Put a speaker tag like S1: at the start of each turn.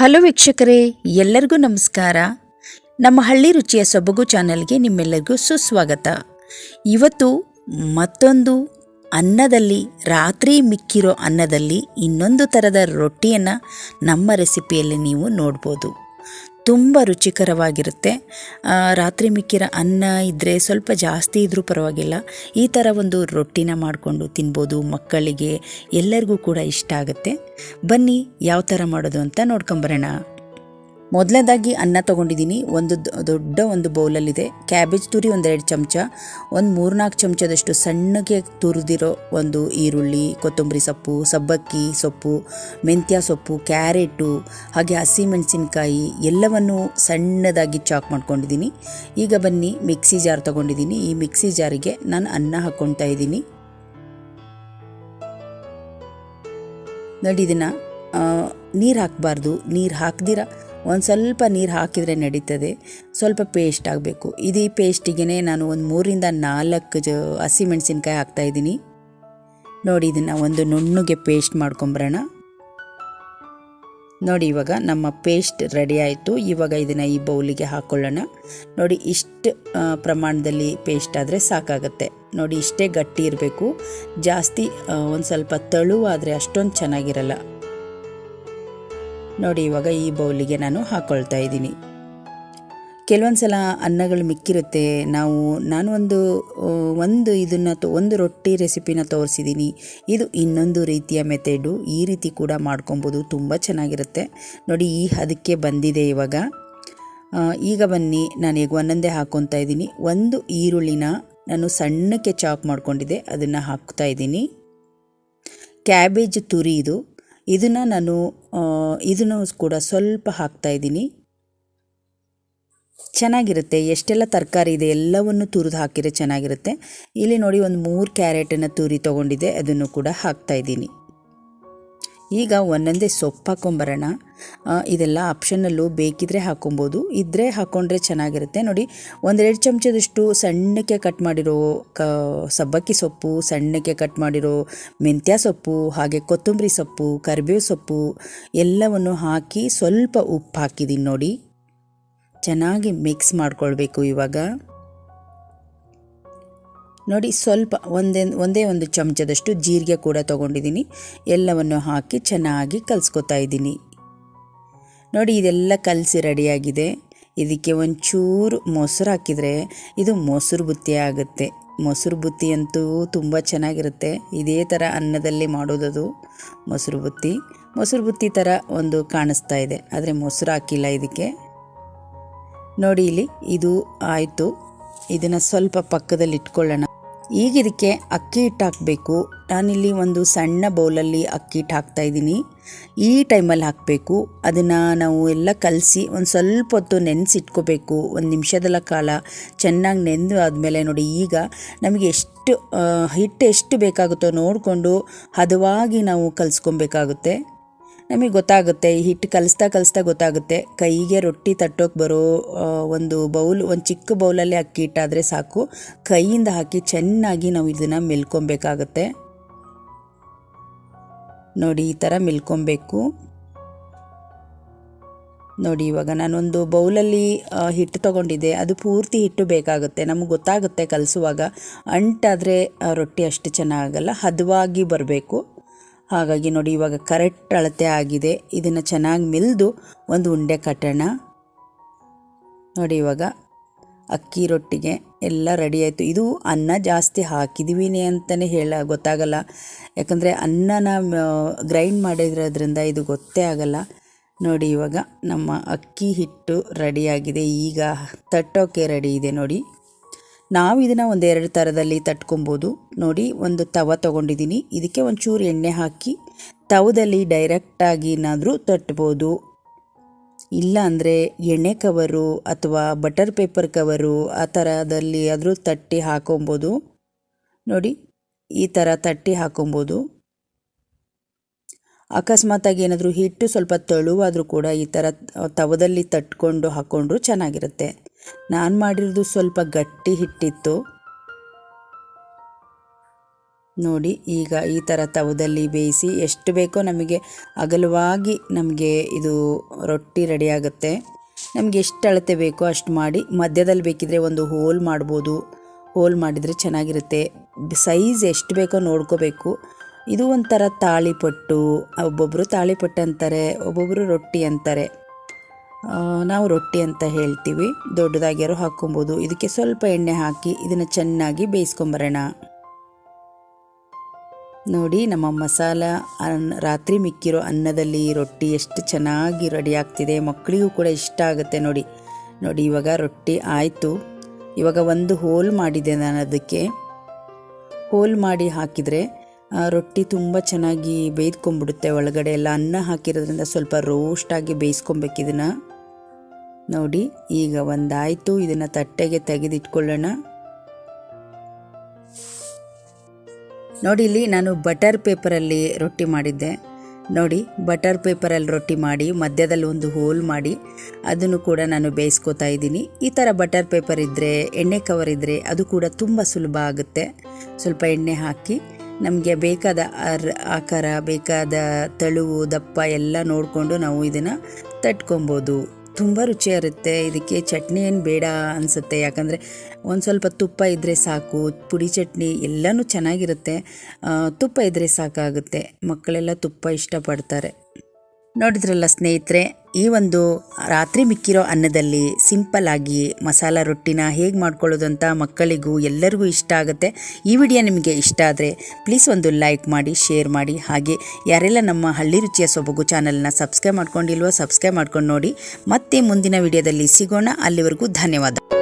S1: Hello ವೀಕ್ಷಕರೇ, ಎಲ್ಲರಿಗೂ ನಮಸ್ಕಾರ. ನಮ್ಮ ಹಳ್ಳಿ ರುಚಿಯ ಸೊಬಗು ಚಾನೆಲ್ಗೆ ನಿಮ್ಮೆಲ್ಲರಿಗೂ ಸುಸ್ವಾಗತ. ಇವತ್ತು ಮತ್ತೊಂದು ಅನ್ನದಲ್ಲಿ, ರಾತ್ರಿ ಮಿಕ್ಕಿರೋ ಅನ್ನದಲ್ಲಿ ಇನ್ನೊಂದು ಥರದ ರೊಟ್ಟಿಯನ್ನು ನಮ್ಮ ರೆಸಿಪಿಯಲ್ಲಿ ನೀವು ನೋಡ್ಬೋದು. ತುಂಬ ರುಚಿಕರವಾಗಿರುತ್ತೆ. ರಾತ್ರಿ ಮಿಕ್ಕಿರ ಅನ್ನ ಇದ್ದರೆ ಸ್ವಲ್ಪ ಜಾಸ್ತಿ ಇದ್ದರೂ ಪರವಾಗಿಲ್ಲ. ಈ ಥರ ಒಂದು ರೊಟ್ಟಿನ ಮಾಡಿಕೊಂಡು ತಿನ್ಬೋದು ಮಕ್ಕಳಿಗೆ ಎಲ್ಲರಿಗೂ ಕೂಡ ಇಷ್ಟ ಆಗುತ್ತೆ. ಬನ್ನಿ, ಯಾವ ಥರ ಮಾಡೋದು ಅಂತ ನೋಡ್ಕೊಂಬರೋಣ ಮೊದಲನೇದಾಗಿ ಅನ್ನ ತೊಗೊಂಡಿದ್ದೀನಿ. ಒಂದು ದೊಡ್ಡ ಒಂದು ಬೌಲಲ್ಲಿದೆ. ಕ್ಯಾಬೇಜ್ ತುರಿ ಒಂದೆರಡು ಚಮಚ. ಒಂದು ಮೂರ್ನಾಲ್ಕು ಚಮಚದಷ್ಟು ಸಣ್ಣಗೆ ತುರಿದಿರೋ ಒಂದು ಈರುಳ್ಳಿ, ಕೊತ್ತಂಬರಿ ಸೊಪ್ಪು, ಸಬ್ಬಕ್ಕಿ ಸೊಪ್ಪು, ಮೆಂತ್ಯ ಸೊಪ್ಪು, ಕ್ಯಾರೆಟು, ಹಾಗೆ ಹಸಿಮೆಣಸಿನ್ಕಾಯಿ ಎಲ್ಲವನ್ನು ಸಣ್ಣದಾಗಿ ಚಾಕ್ ಮಾಡ್ಕೊಂಡಿದ್ದೀನಿ. ಈಗ ಬನ್ನಿ, ಮಿಕ್ಸಿ ಜಾರ್ ತೊಗೊಂಡಿದ್ದೀನಿ. ಈ ಮಿಕ್ಸಿ ಜಾರಿಗೆ ನಾನು ಅನ್ನ ಹಾಕ್ಕೊಳ್ತಾ ಇದ್ದೀನಿ. ನೋಡಿ ಇದನ್ನು ನೀರು ಹಾಕಬಾರ್ದು. ನೀರು ಹಾಕ್ದಿರ? ಒಂದು ಸ್ವಲ್ಪ ನೀರು ಹಾಕಿದರೆ ನಡೀತದೆ. ಸ್ವಲ್ಪ ಪೇಸ್ಟ್ ಆಗಬೇಕು. ಇದು ಪೇಸ್ಟಿಗೆ ನಾನು ಒಂದು ಮೂರಿಂದ ನಾಲ್ಕು ಜ ಹಸಿಮೆಣಸಿನ್ಕಾಯಿ ಹಾಕ್ತಾಯಿದ್ದೀನಿ ನೋಡಿ, ಇದನ್ನು ಒಂದು ನುಣ್ಣಗೆ ಪೇಸ್ಟ್ ಮಾಡ್ಕೊಂಬರೋಣ. ನೋಡಿ, ಇವಾಗ ನಮ್ಮ ಪೇಸ್ಟ್ ರೆಡಿ ಆಯಿತು. ಇವಾಗ ಇದನ್ನು ಈ ಬೌಲಿಗೆ ಹಾಕ್ಕೊಳ್ಳೋಣ ನೋಡಿ, ಇಷ್ಟು ಪ್ರಮಾಣದಲ್ಲಿ ಪೇಸ್ಟ್ ಆದರೆ ಸಾಕಾಗುತ್ತೆ. ನೋಡಿ, ಇಷ್ಟೇ ಗಟ್ಟಿ ಇರಬೇಕು. ಜಾಸ್ತಿ ಒಂದು ಸ್ವಲ್ಪ ತಳುವಾದರೆ ಅಷ್ಟೊಂದು ಚೆನ್ನಾಗಿರಲ್ಲ. ನೋಡಿ, ಇವಾಗ ಈ ಬೌಲಿಗೆ ನಾನು ಹಾಕ್ಕೊಳ್ತಾ ಇದ್ದೀನಿ. ಕೆಲವೊಂದು ಸಲ ಅನ್ನಗಳು ಮಿಕ್ಕಿರುತ್ತೆ. ನಾವು, ನಾನು ಒಂದು ಒಂದು ಇದನ್ನು ತೊ, ಒಂದು ರೊಟ್ಟಿ ರೆಸಿಪಿನ ತೋರಿಸಿದ್ದೀನಿ. ಇದು ಇನ್ನೊಂದು ರೀತಿಯ ಮೆಥೆಡು. ಈ ರೀತಿ ಕೂಡ ಮಾಡ್ಕೊಬೋದು. ತುಂಬ ಚೆನ್ನಾಗಿರುತ್ತೆ. ನೋಡಿ, ಈ ಅದಕ್ಕೆ ಬಂದಿದೆ ಇವಾಗ. ಈಗ ಬನ್ನಿ. ನಾನು ಈಗ ಒಂದೊಂದೇ ಹಾಕ್ಕೊತಾ ಇದ್ದೀನಿ. ಒಂದು ಈರುಳ್ಳಿನ ನಾನು ಸಣ್ಣಕ್ಕೆ ಚಾಕ್ ಮಾಡ್ಕೊಂಡಿದ್ದೆ. ಅದನ್ನು ಹಾಕ್ತಾ ಇದ್ದೀನಿ. ಕ್ಯಾಬೇಜ್ ತುರಿ ಇದು. ಇದನ್ನು ನಾನು ಇದನ್ನು ಕೂಡ ಸ್ವಲ್ಪ ಹಾಕ್ತಾ ಇದ್ದೀನಿ. ಚೆನ್ನಾಗಿರುತ್ತೆ, ಎಷ್ಟೆಲ್ಲ ತರಕಾರಿ ಇದೆ ಎಲ್ಲವನ್ನು ತುರಿದು ಹಾಕಿದರೆ ಚೆನ್ನಾಗಿರುತ್ತೆ. ಇಲ್ಲಿ ನೋಡಿ, ಒಂದು ಮೂರು ಕ್ಯಾರೆಟನ್ನು ತುರಿ ತೊಗೊಂಡಿದೆ ಅದನ್ನು ಕೂಡ ಹಾಕ್ತಾ ಇದ್ದೀನಿ. ಈಗ ಒಂದೊಂದೇ ಸೊಪ್ಪು ಹಾಕೊಂಬರೋಣ. ಇದೆಲ್ಲ ಆಪ್ಷನಲ್ಲೂ ಬೇಕಿದ್ರೆ ಹಾಕೊಬೋದು. ಇದ್ದರೆ ಹಾಕ್ಕೊಂಡ್ರೆ ಚೆನ್ನಾಗಿರುತ್ತೆ. ನೋಡಿ, ಒಂದೆರಡು ಚಮಚದಷ್ಟು ಸಣ್ಣಕ್ಕೆ ಕಟ್ ಮಾಡಿರೋ ಕ, ಸಬ್ಬಕ್ಕಿ ಸೊಪ್ಪು, ಸಣ್ಣಕ್ಕೆ ಕಟ್ ಮಾಡಿರೋ ಮೆಂತ್ಯ ಸೊಪ್ಪು, ಹಾಗೆ ಕೊತ್ತಂಬರಿ ಸೊಪ್ಪು, ಕರಿಬೇವು ಸೊಪ್ಪು ಎಲ್ಲವನ್ನು ಹಾಕಿ ಸ್ವಲ್ಪ ಉಪ್ಪು ಹಾಕಿದ್ದೀನಿ ನೋಡಿ. ಚೆನ್ನಾಗಿ ಮಿಕ್ಸ್ ಮಾಡ್ಕೊಳ್ಬೇಕು ಇವಾಗ. ನೋಡಿ ಸ್ವಲ್ಪ ಒಂದೇ ಒಂದೇ ಒಂದು ಚಮಚದಷ್ಟು ಜೀರಿಗೆ ಕೂಡ ತೊಗೊಂಡಿದ್ದೀನಿ. ಎಲ್ಲವನ್ನು ಹಾಕಿ ಚೆನ್ನಾಗಿ ಕಲಸ್ಕೊತಾ ಇದ್ದೀನಿ. ನೋಡಿ ಇದೆಲ್ಲ ಕಲಸಿ ರೆಡಿಯಾಗಿದೆ. ಇದಕ್ಕೆ ಒಂಚೂರು ಮೊಸರು ಹಾಕಿದರೆ ಇದು ಮೊಸರು ಬುತ್ತಿ ಆಗುತ್ತೆ. ಮೊಸರು ಬುತ್ತಿ ಅಂತೂ ತುಂಬ ಚೆನ್ನಾಗಿರುತ್ತೆ. ಇದೇ ಥರ ಅನ್ನದಲ್ಲಿ ಮಾಡೋದದು ಮೊಸರು ಬುತ್ತಿ. ಮೊಸರು ಬುತ್ತಿ ಥರ ಒಂದು ಕಾಣಿಸ್ತಾ ಇದೆ. ಆದರೆ ಮೊಸರು ಹಾಕಿಲ್ಲ ಇದಕ್ಕೆ. ನೋಡಿ ಇಲ್ಲಿ ಇದು ಆಯಿತು. ಇದನ್ನು ಸ್ವಲ್ಪ ಪಕ್ಕದಲ್ಲಿ ಇಟ್ಕೊಳ್ಳೋಣ. ಈಗ ಇದಕ್ಕೆ ಅಕ್ಕಿ ಹಿಟ್ಟು ಹಾಕಬೇಕು ನಾನಿಲ್ಲಿ ಒಂದು ಸಣ್ಣ ಬೌಲಲ್ಲಿ ಅಕ್ಕಿ ಹಿಟ್ಟು ಹಾಕ್ತಾ ಇದ್ದೀನಿ. ಈ ಟೈಮಲ್ಲಿ ಹಾಕಬೇಕು. ಅದನ್ನು ನಾವು ಎಲ್ಲ ಕಲಸಿ ಒಂದು ಸ್ವಲ್ಪ ಹೊತ್ತು ನೆನೆಸಿಟ್ಕೋಬೇಕು. ಒಂದು ನಿಮಿಷದಲ್ಲ ಕಾಲ ಚೆನ್ನಾಗಿ ನೆಂದು ಆದಮೇಲೆ ನೋಡಿ ಈಗ ನಮಗೆ ಎಷ್ಟು ಹಿಟ್ಟು ಎಷ್ಟು ಬೇಕಾಗುತ್ತೋ ನೋಡಿಕೊಂಡು ಹದವಾಗಿ ನಾವು ಕಲಿಸ್ಕೊಬೇಕಾಗುತ್ತೆ. ನಮಗೆ ಗೊತ್ತಾಗುತ್ತೆ, ಈ ಹಿಟ್ಟು ಕಲಿಸ್ತಾ ಕಲಿಸ್ತಾ ಗೊತ್ತಾಗುತ್ತೆ. ಕೈಗೆ ರೊಟ್ಟಿ ತಟ್ಟೋಕೆ ಬರೋ ಒಂದು ಬೌಲ್, ಒಂದು ಚಿಕ್ಕ ಬೌಲಲ್ಲಿ ಅಕ್ಕಿ ಹಿಟ್ಟಾದರೆ ಸಾಕು. ಕೈಯಿಂದ ಹಾಕಿ ಚೆನ್ನಾಗಿ ನಾವು ಇದನ್ನು ಮೆಲ್ಕೊಬೇಕಾಗತ್ತೆ. ನೋಡಿ, ಈ ಥರ ಮೆಲ್ಕೊಬೇಕು. ನೋಡಿ, ಇವಾಗ ನಾನೊಂದು ಬೌಲಲ್ಲಿ ಹಿಟ್ಟು ತೊಗೊಂಡಿದ್ದೆ. ಅದು ಪೂರ್ತಿ ಹಿಟ್ಟು ಬೇಕಾಗುತ್ತೆ. ನಮಗೆ ಗೊತ್ತಾಗುತ್ತೆ ಕಲಿಸುವಾಗ. ಅಂಟಾದರೆ ರೊಟ್ಟಿ ಅಷ್ಟು ಚೆನ್ನಾಗಲ್ಲ, ಹದವಾಗಿ ಬರಬೇಕು. ಹಾಗಾಗಿ ನೋಡಿ, ಇವಾಗ ಕರೆಕ್ಟ್ ಅಳತೆ ಆಗಿದೆ. ಇದನ್ನು ಚೆನ್ನಾಗಿ ಮಿಲ್ದು ಒಂದು ಉಂಡೆ ಕಟ್ಟೋಣ. ನೋಡಿ, ಇವಾಗ ಅಕ್ಕಿ ರೊಟ್ಟಿಗೆ ಎಲ್ಲ ರೆಡಿ ಆಯಿತು. ಇದು ಅನ್ನ ಜಾಸ್ತಿ ಹಾಕಿದ್ದೀವಿ ಅಂತಲೇ ಹೇಳ, ಗೊತ್ತಾಗಲ್ಲ. ಯಾಕಂದರೆ ಅನ್ನನ ಗ್ರೈಂಡ್ ಮಾಡಿರೋದ್ರಿಂದ ಇದು ಗೊತ್ತೇ ಆಗಲ್ಲ. ನೋಡಿ, ಇವಾಗ ನಮ್ಮ ಅಕ್ಕಿ ಹಿಟ್ಟು ರೆಡಿಯಾಗಿದೆ ಈಗ ತಟ್ಟೋಕೆ ರೆಡಿ ಇದೆ ನೋಡಿ. ನಾವು ಇದನ್ನು ಒಂದೆರಡು ಥರದಲ್ಲಿ ತಟ್ಕೊಬೋದು. ನೋಡಿ, ಒಂದು ತವ ತೊಗೊಂಡಿದ್ದೀನಿ ಇದಕ್ಕೆ ಒಂಚೂರು ಎಣ್ಣೆ ಹಾಕಿ ತವದಲ್ಲಿ ಡೈರೆಕ್ಟಾಗಿ ಏನಾದರೂ ತಟ್ಬೋದು. ಇಲ್ಲ ಅಂದರೆ ಎಣ್ಣೆ ಕವರು ಅಥವಾ ಬಟರ್ ಪೇಪರ್ ಕವರು ಆ ಥರದಲ್ಲಿ ಆದರೂ ತಟ್ಟಿ ಹಾಕೊಬೋದು. ನೋಡಿ, ಈ ಥರ ತಟ್ಟಿ ಹಾಕೊಬೋದು. ಅಕಸ್ಮಾತಾಗಿ ಏನಾದರೂ ಹಿಟ್ಟು ಸ್ವಲ್ಪ ತೆಳುವಾದರೂ ಕೂಡ ಈ ಥರ ತವದಲ್ಲಿ ತಟ್ಕೊಂಡು ಹಾಕ್ಕೊಂಡ್ರು ಚೆನ್ನಾಗಿರುತ್ತೆ. ನಾನು ಮಾಡಿರೋದು ಸ್ವಲ್ಪ ಗಟ್ಟಿ ಹಿಟ್ಟಿತ್ತು. ನೋಡಿ, ಈಗ ಈ ಥರ ತವದಲ್ಲಿ ಬೇಯಿಸಿ ಎಷ್ಟು ಬೇಕೋ ನಮಗೆ ಅಗಲವಾಗಿ ನಮಗೆ ಇದು ರೊಟ್ಟಿ ರೆಡಿಯಾಗುತ್ತೆ ನಮಗೆ ಎಷ್ಟು ಅಳತೆ ಬೇಕೋ ಅಷ್ಟು ಮಾಡಿ, ಮಧ್ಯದಲ್ಲಿ ಬೇಕಿದ್ರೆ ಒಂದು ಹೋಲ್ ಮಾಡ್ಬೋದು. ಹೋಲ್ ಮಾಡಿದರೆ ಚೆನ್ನಾಗಿರುತ್ತೆ. ಸೈಜ್ ಎಷ್ಟು ಬೇಕೋ ನೋಡ್ಕೋಬೇಕು. ಇದು ಒಂಥರ ತಾಳಿಪಟ್ಟು ಒಬ್ಬೊಬ್ಬರು ತಾಳಿಪಟ್ಟು ಅಂತಾರೆ ಒಬ್ಬೊಬ್ಬರು ರೊಟ್ಟಿ ಅಂತಾರೆ. ನಾವು ರೊಟ್ಟಿ ಅಂತ ಹೇಳ್ತೀವಿ. ದೊಡ್ಡದಾಗ್ಯಾರು ಹಾಕ್ಕೊಬೋದು. ಇದಕ್ಕೆ ಸ್ವಲ್ಪ ಎಣ್ಣೆ ಹಾಕಿ ಇದನ್ನು ಚೆನ್ನಾಗಿ ಬೇಯಿಸ್ಕೊಂಬರೋಣ. ನೋಡಿ, ನಮ್ಮ ಮಸಾಲ ಅನ್ನ ರಾತ್ರಿ ಮಿಕ್ಕಿರೋ ಅನ್ನದಲ್ಲಿ ರೊಟ್ಟಿ ಎಷ್ಟು ಚೆನ್ನಾಗಿ ರೆಡಿ ಆಗ್ತಿದೆ. ಮಕ್ಕಳಿಗೂ ಕೂಡ ಇಷ್ಟ ಆಗುತ್ತೆ ನೋಡಿ. ನೋಡಿ, ಇವಾಗ ರೊಟ್ಟಿ ಆಯಿತು. ಇವಾಗ ಒಂದು ಹೋಲ್ ಮಾಡಿದೆ ನಾನು ಅದಕ್ಕೆ. ಹೋಲ್ ಮಾಡಿ ಹಾಕಿದರೆ ರೊಟ್ಟಿ ತುಂಬ ಚೆನ್ನಾಗಿ ಬೇಯ್ದ್ಕೊಂಬಿಡುತ್ತೆ ಒಳಗಡೆ. ಎಲ್ಲ ಅನ್ನ ಹಾಕಿರೋದ್ರಿಂದ ಸ್ವಲ್ಪ ರೋಸ್ಟಾಗಿ ಬೇಯಿಸ್ಕೊಬೇಕು ಇದನ್ನು ನೋಡಿ, ಈಗ ಒಂದಾಯಿತು. ಇದನ್ನು ತಟ್ಟೆಗೆ ತೆಗೆದಿಟ್ಕೊಳ್ಳೋಣ. ನೋಡಿ, ಇಲ್ಲಿ ನಾನು ಬಟರ್ ಪೇಪರಲ್ಲಿ ರೊಟ್ಟಿ ಮಾಡಿದ್ದೆ. ನೋಡಿ, ಬಟರ್ ಪೇಪರಲ್ಲಿ ರೊಟ್ಟಿ ಮಾಡಿ, ಮಧ್ಯದಲ್ಲಿ ಒಂದು ಹೋಲ್ ಮಾಡಿ, ಅದನ್ನು ಕೂಡ ನಾನು ಬೇಯಿಸ್ಕೋತಾ ಇದ್ದೀನಿ. ಈ ಥರ ಬಟರ್ ಪೇಪರ್ ಇದ್ದರೆ ಎಣ್ಣೆ ಕವರ್ ಇದ್ದರೆ ಅದು ಕೂಡ ತುಂಬ ಸುಲಭ ಆಗುತ್ತೆ. ಸ್ವಲ್ಪ ಎಣ್ಣೆ ಹಾಕಿ, ನಮಗೆ ಬೇಕಾದ ಆಕಾರ, ಬೇಕಾದ ತಳುವು, ದಪ್ಪ ಎಲ್ಲ ನೋಡಿಕೊಂಡು ನಾವು ಇದನ್ನು ತಟ್ಕೊಬೋದು. ತುಂಬ ರುಚಿಯಾಗಿರುತ್ತೆ ಇದಕ್ಕೆ ಚಟ್ನಿ ಏನು ಬೇಡ ಅನಿಸುತ್ತೆ. ಯಾಕಂದರೆ ಒಂದು ಸ್ವಲ್ಪ ತುಪ್ಪ ಇದ್ದರೆ ಸಾಕು, ಪುಡಿ ಚಟ್ನಿ ಎಲ್ಲನೂ ಚೆನ್ನಾಗಿರುತ್ತೆ. ತುಪ್ಪ ಇದ್ದರೆ ಸಾಕಾಗುತ್ತೆ. ಮಕ್ಕಳೆಲ್ಲ ತುಪ್ಪ ಇಷ್ಟಪಡ್ತಾರೆ. ನೋಡಿದ್ರಲ್ಲ ಸ್ನೇಹಿತರೆ ಈ ಒಂದು ರಾತ್ರಿ ಮಿಕ್ಕಿರೋ ಅನ್ನದಲ್ಲಿ ಸಿಂಪಲ್ ಆಗಿ ಮಸಾಲ ರೊಟ್ಟಿನ ಹೇಗೆ ಮಾಡ್ಕೊಳ್ಳೋದು ಅಂತ ಮಕ್ಕಳಿಗೂ ಎಲ್ಲರಿಗೂ ಇಷ್ಟ ಆಗುತ್ತೆ. ಈ ವಿಡಿಯೋ ನಿಮಗೆ ಇಷ್ಟ ಆದರೆ ಪ್ಲೀಸ್ ಒಂದು ಲೈಕ್ ಮಾಡಿ ಶೇರ್ ಮಾಡಿ. ಹಾಗೆ ಯಾರೆಲ್ಲ ನಮ್ಮ ಹಳ್ಳಿ ರುಚಿಯ ಸೊಬಗು ಚಾನಲ್ನ ಸಬ್ಸ್ಕ್ರೈಬ್ ಮಾಡ್ಕೊಂಡಿಲ್ವೋ ಸಬ್ಸ್ಕ್ರೈಬ್ ಮಾಡ್ಕೊಂಡು ನೋಡಿ. ಮತ್ತೆ ಮುಂದಿನ ವಿಡಿಯೋದಲ್ಲಿ ಸಿಗೋಣ. ಅಲ್ಲಿವರೆಗೂ ಧನ್ಯವಾದ.